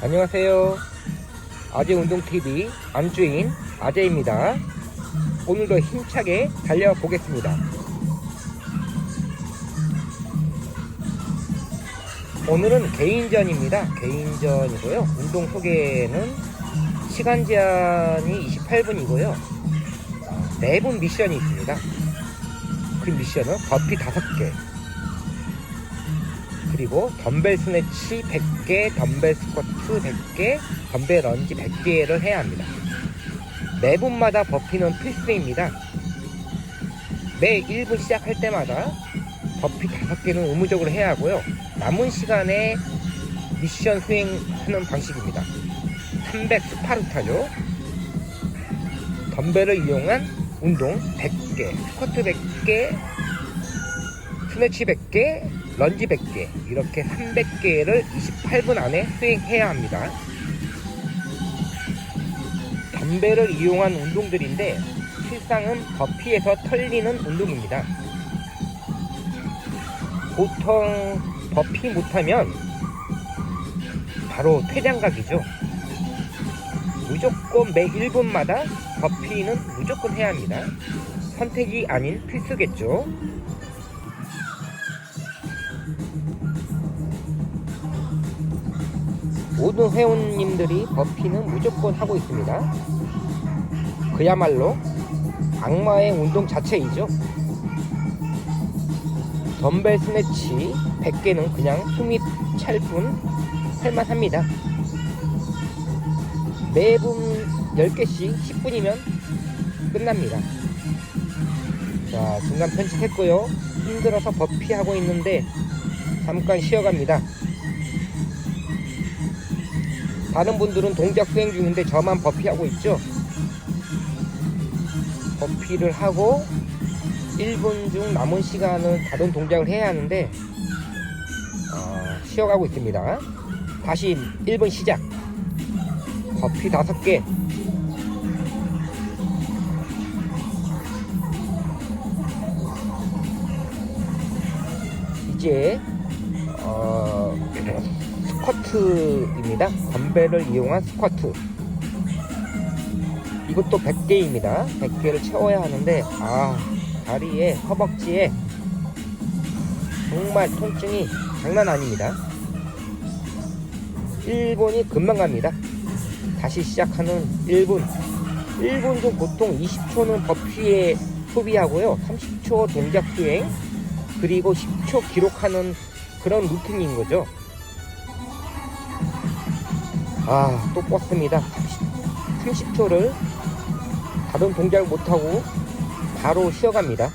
안녕하세요. 아재 운동 TV 안주인 아재입니다. 오늘도 힘차게 달려보겠습니다. 오늘은 개인전입니다. 개인전이고요. 운동 소개는 시간 제한이 28분이고요. 4분 미션이 있습니다. 그 미션은 버피 5개, 그리고 덤벨 스네치 100개, 덤벨 스쿼트 100개, 덤벨 런지 100개를 해야 합니다. 매 분마다 버피는 필수입니다. 매 1분 시작할 때마다 버피 5개는 의무적으로 해야 하고요. 남은 시간에 미션 수행하는 방식입니다. 300 스파르타죠. 덤벨을 이용한 운동 100개, 스쿼트 100개, 스네치 100개, 런지 100개 이렇게 300개를 28분 안에 수행해야 합니다. 덤벨을 이용한 운동들인데 실상은 버피에서 털리는 운동입니다. 보통 버피 못하면 바로 퇴장각이죠. 무조건 매 1분마다 버피는 무조건 해야 합니다. 선택이 아닌 필수겠죠. 모든 회원님들이 버피는 무조건 하고 있습니다. 그야말로 악마의 운동 자체이죠. 덤벨 스네치 100개는 그냥 숨이 찰 뿐 할만합니다. 매분 10개씩 10분이면 끝납니다. 자, 중간 편집했고요. 힘들어서 버피하고 있는데 잠깐 쉬어갑니다. 다른 분들은 동작 수행 중인데 저만 버피하고 있죠. 버피를 하고 1분 중 남은 시간은 다른 동작을 해야 하는데 어, 쉬어가고 있습니다. 다시 1분 시작. 버피 5개. 이제 어, 스쿼트입니다. 덤벨을 이용한 스쿼트. 이것도 100개입니다. 100개를 채워야 하는데, 아, 다리에, 허벅지에 정말 통증이 장난 아닙니다. 1분이 금방 갑니다. 다시 시작하는 1분. 1분 중 보통 20초는 버피에 소비하고요. 30초 동작 수행, 그리고 10초 기록하는 그런 루틴인 거죠. 아, 또 껐습니다. 30, 30초를 다른 동작을 못하고 바로 쉬어갑니다.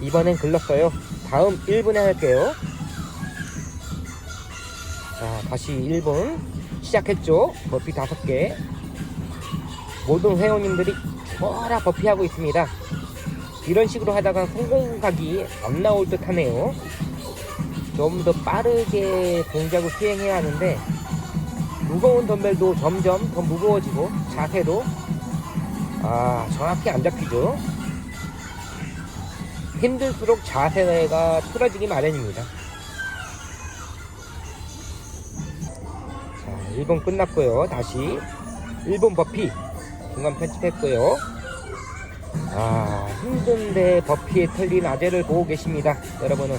이번엔 글렀어요. 다음 1분에 할게요. 자, 다시 1분 시작했죠. 버피 5개. 모든 회원님들이 좋아라 버피하고 있습니다. 이런 식으로 하다가 성공각이 안 나올 듯 하네요. 좀 더 빠르게 동작을 수행해야 하는데 무거운 덤벨도 점점 더 무거워지고 자세도 아 정확히 안 잡히죠? 힘들수록 자세가 틀어지기 마련입니다. 자 1분 끝났고요. 다시 1분 버피 중간 편집했고요. 아 힘든데 버피에 털린 아재를 보고 계십니다 여러분은.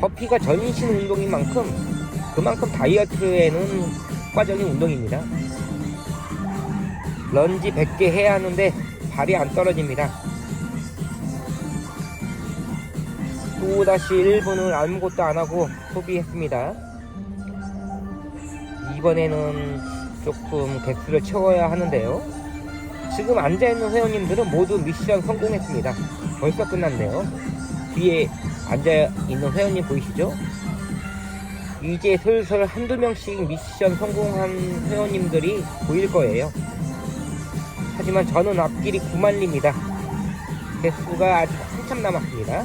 버피가 전신 운동인 만큼 그만큼 다이어트에는 효과적인 운동입니다. 런지 100개 해야 하는데 발이 안 떨어집니다. 또다시 1분을 아무것도 안 하고 소비했습니다. 이번에는 조금 개수를 채워야 하는데요. 지금 앉아있는 회원님들은 모두 미션 성공했습니다. 벌써 끝났네요. 뒤에 앉아있는 회원님 보이시죠? 이제 슬슬 한두 명씩 미션 성공한 회원님들이 보일 거예요. 하지만 저는 앞길이 9만리입니다. 개수가 아직 한참 남았습니다.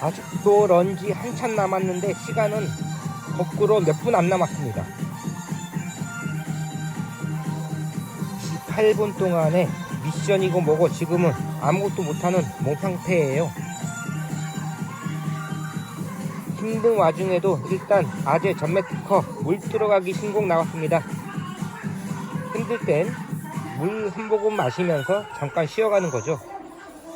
아직도 런지 한참 남았는데 시간은 거꾸로 몇 분 안 남았습니다. 8분 동안에 미션이고 뭐고 지금은 아무것도 못하는 몸 상태예요. 힘든 와중에도 일단 아재 전매 특허 물 들어가기 신곡 나왔습니다. 힘들 땐 물 한 모금 마시면서 잠깐 쉬어가는 거죠.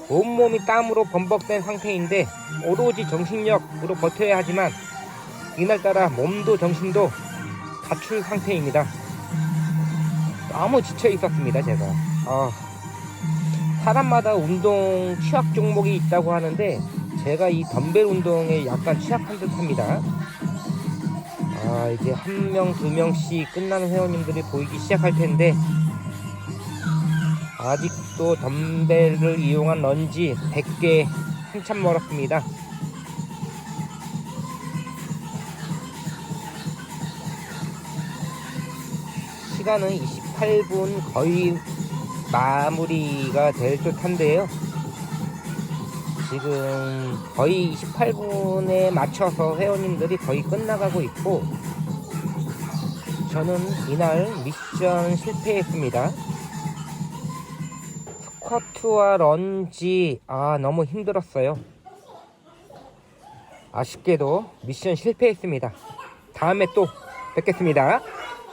온몸이 땀으로 범벅된 상태인데 오로지 정신력으로 버텨야 하지만 이날따라 몸도 정신도 갖출 상태입니다. 너무 지쳐 있었습니다, 제가. 아, 사람마다 운동 취약 종목이 있다고 하는데 제가 이 덤벨 운동에 약간 취약한 듯합니다. 아, 이제 한 명, 두 명씩 끝나는 회원님들이 보이기 시작할 텐데 아직도 덤벨을 이용한 런지 100개 한참 멀었습니다. 시간은 28분 거의 마무리가 될 듯한데요. 지금 거의 28분에 맞춰서 회원님들이 거의 끝나가고 있고 저는 이날 미션 실패했습니다. 스쿼트와 런지 아 너무 힘들었어요. 아쉽게도 미션 실패했습니다. 다음에 또 뵙겠습니다.